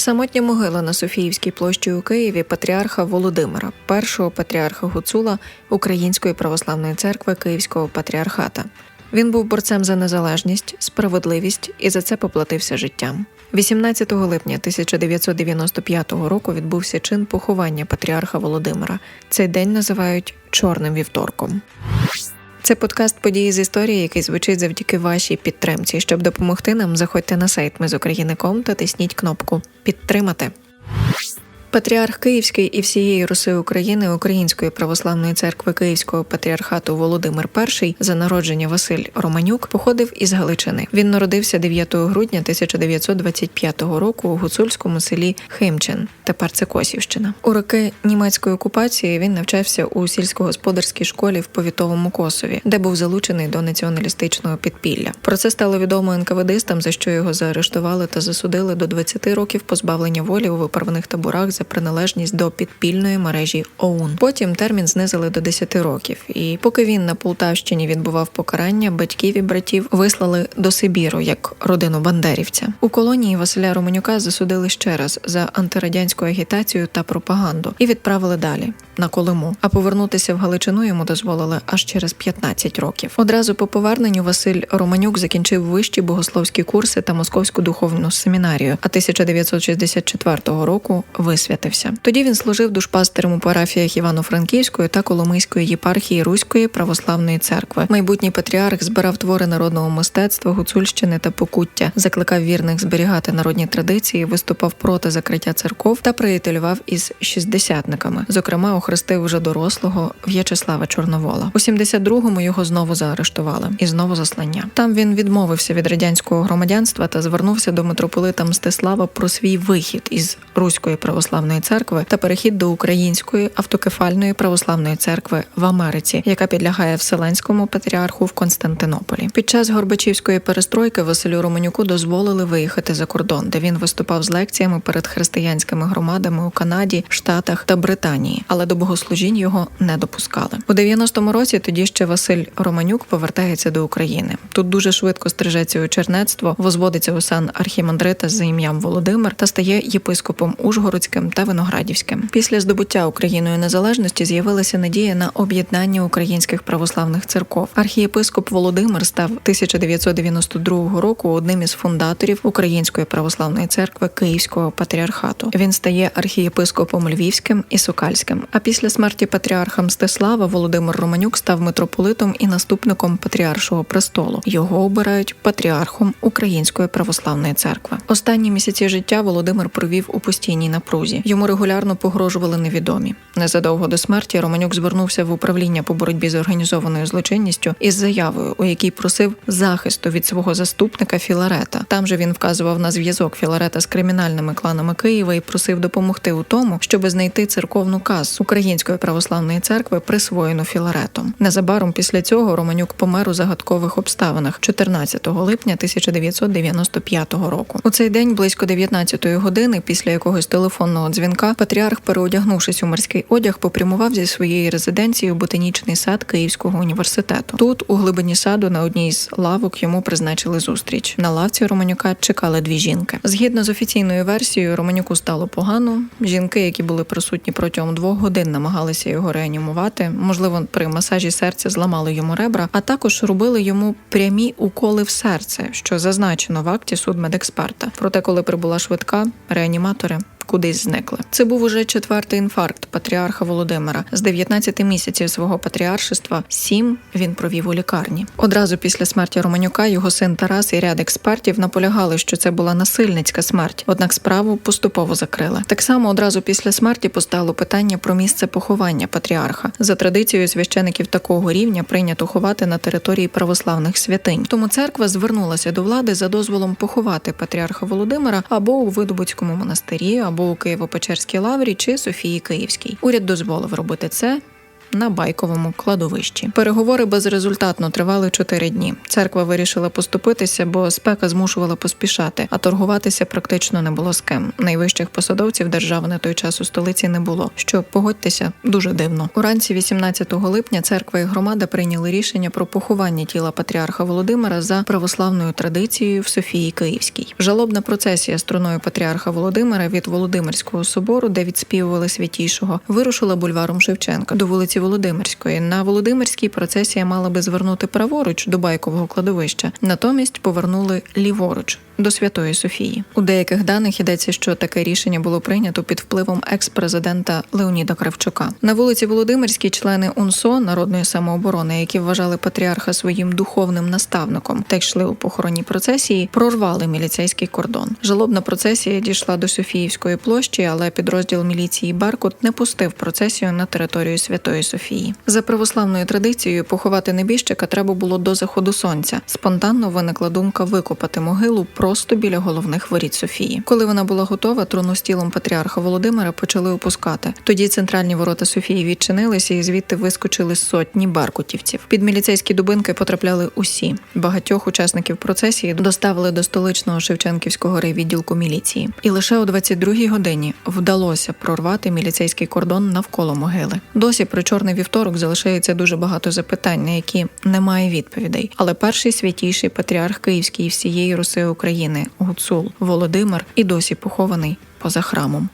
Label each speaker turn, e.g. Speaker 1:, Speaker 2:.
Speaker 1: Самотня могила на Софіївській площі у Києві патріарха Володимира, першого патріарха Гуцула Української православної церкви Київського патріархата. Він був борцем за незалежність, справедливість і за це поплатився життям. 18 липня 1995 року відбувся чин поховання патріарха Володимира. Цей день називають чорним вівторком. Це подкаст події з історії, який звучить завдяки вашій підтримці. Щоб допомогти нам, заходьте на сайт Ми з та тисніть кнопку Підтримати. Патріарх Київський і всієї Руси України Української православної церкви Київського патріархату Володимир І за народження Василь Романюк походив із Галичини. Він народився 9 грудня 1925 року у гуцульському селі Химчин. Тепер це Косівщина. У роки німецької окупації він навчався у сільськогосподарській школі в повітовому Косові, де був залучений до націоналістичного підпілля. Про це стало відомо НКВДистам, за що його заарештували та засудили до 20 років позбавлення волі у виправних таборах за приналежність до підпільної мережі ОУН. Потім термін знизили до 10 років. І поки він на Полтавщині відбував покарання, батьків і братів вислали до Сибіру як родину бандерівця. У колонії Василя Романюка засудили ще раз за антирадянську агітацію та пропаганду і відправили далі на Колиму. А повернутися в Галичину йому дозволили аж через 15 років. Одразу по поверненню Василь Романюк закінчив вищі богословські курси та московську духовну семінарію. А 1964 року висвятився. Тоді він служив душпастером у парафіях Івано-Франківської та Коломийської єпархії Руської православної церкви. Майбутній патріарх збирав твори народного мистецтва, гуцульщини та покуття, закликав вірних зберігати народні традиції, виступав проти закриття церков та приятелював із шістдесятниками. Зокрема, охрестив вже дорослого В'ячеслава Чорновола. У 72-му його знову заарештували і знову заслання. Там він відмовився від радянського громадянства та звернувся до митрополита Мстислава про свій вихід із руської православної церкви та перехід до української автокефальної православної церкви в Америці, яка підлягає Вселенському патріарху в Константинополі. Під час Горбачівської перестройки Василю Романюку дозволили виїхати за кордон, де він виступав з лекціями перед християнськими громадами у Канаді, Штатах та Британії, але до богослужінь його не допускали. У 90-му році тоді ще Василь Романюк повертається до України. Тут дуже швидко стрижеться у чернецтво, возводиться у сан архімандрита за ім'ям Володимир та стає єпископом Ужгородським та Виноградівським. Після здобуття Україною незалежності з'явилася надія на об'єднання українських православних церков. Архієпископ Володимир став 1992 року одним із фундаторів Української православної церкви Київського патріархату. Він стає архієпископом Львівським і Сокальським. А після смерті патріарха Мстислава Володимир Романюк став митрополитом і наступником патріаршого престолу. Його обирають патріархом Української православної церкви. Останні місяці життя Володимир провів у постійній напрузі. Йому регулярно погрожували невідомі. Незадовго до смерті Романюк звернувся в управління по боротьбі з організованою злочинністю із заявою, у якій просив захисту від свого заступника Філарета. Там же він вказував на зв'язок Філарета з кримінальними кланами Києва і просив допомогти у тому, щоб знайти церковну касу Української православної церкви, присвоєну Філаретом. Незабаром після цього Романюк помер у загадкових обставинах 14 липня 1995 року. У цей день близько 19-ї години, після якогось телефонного дзвінка, патріарх, переодягнувшись у морський одяг, попрямував зі своєї резиденції у ботанічний сад Київського університету. Тут, у глибині саду, на одній з лавок йому призначили зустріч. На лавці Романюка чекали дві жінки. Згідно з офіційною версією, Романюку стало погано. Жінки, які були присутні протягом двох годин, намагалися його реанімувати. Можливо, при масажі серця зламали йому ребра, а також робили йому прямі уколи в серце, що зазначено в акті судмедексперта. Проте, коли прибула швидка, реаніматори кудись зникли. Це був уже четвертий інфаркт патріарха Володимира. З 19 місяців свого патріаршества сім він провів у лікарні. Одразу після смерті Романюка його син Тарас і ряд експертів наполягали, що це була насильницька смерть, однак справу поступово закрили. Так само одразу після смерті постало питання про місце поховання патріарха. За традицією священиків такого рівня прийнято ховати на території православних святинь. Тому церква звернулася до влади за дозволом поховати патріарха Володимира або у Видобуцькому монастирі, або у Києво-Печерській лаврі чи Софії Київській. Уряд дозволив робити це. На байковому кладовищі. Переговори безрезультатно тривали чотири дні. Церква вирішила поступитися, бо спека змушувала поспішати, а торгуватися практично не було з ким. Найвищих посадовців держави на той час у столиці не було. Що погодьтеся, дуже дивно. Уранці 18 липня церква і громада прийняли рішення про поховання тіла патріарха Володимира за православною традицією в Софії Київській. Жалобна процесія струною патріарха Володимира від Володимирського собору, де відспівували святішого, вирушила бульваром Шевченка до вулиці Володимирської. На Володимирській процесія мала би звернути праворуч до байкового кладовища, натомість повернули ліворуч. До Святої Софії у деяких даних йдеться, що таке рішення було прийнято під впливом екс-президента Леоніда Кравчука. На вулиці Володимирській члени УНСО народної самооборони, які вважали патріарха своїм духовним наставником та йшли у похоронній процесії, прорвали міліцейський кордон. Жалобна процесія дійшла до Софіївської площі, але підрозділ міліції Баркут не пустив процесію на територію Святої Софії. За православною традицією поховати небіжчика треба було до заходу сонця. Спонтанно виникла думка викопати могилу просто біля головних воріт Софії. Коли вона була готова, труну з тілом патріарха Володимира почали опускати. Тоді центральні ворота Софії відчинилися, і звідти вискочили сотні баркутівців. Під міліцейські дубинки потрапляли усі. Багатьох учасників процесії доставили до столичного Шевченківського райвідділку міліції. І лише о 22-й годині вдалося прорвати міліцейський кордон навколо могили. Досі про чорний вівторок залишається дуже багато запитань, на які немає відповідей. Але перший святійший патріарх Київський і всієї Руси України Гуцул Володимир і досі похований поза храмом.